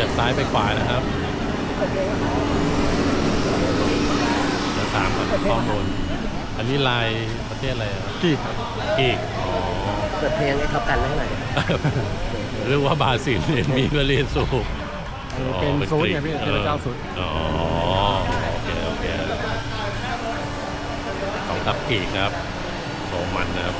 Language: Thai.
จากซ้ายไปขวานะครับจะถามข้อมูลอันนี้ลายประเทศอะไรกี่ครับกีกกีกเปิดเพลงให้เขากันได้ไหรเหรือว่าบาซิลเนี่ยมีมาเรียนสูบเป็นสูงเนี่ยพี่เป็นเจ้าสูดอ๋อโอเคโอเคของทัพกีกครับโรมันนะครับ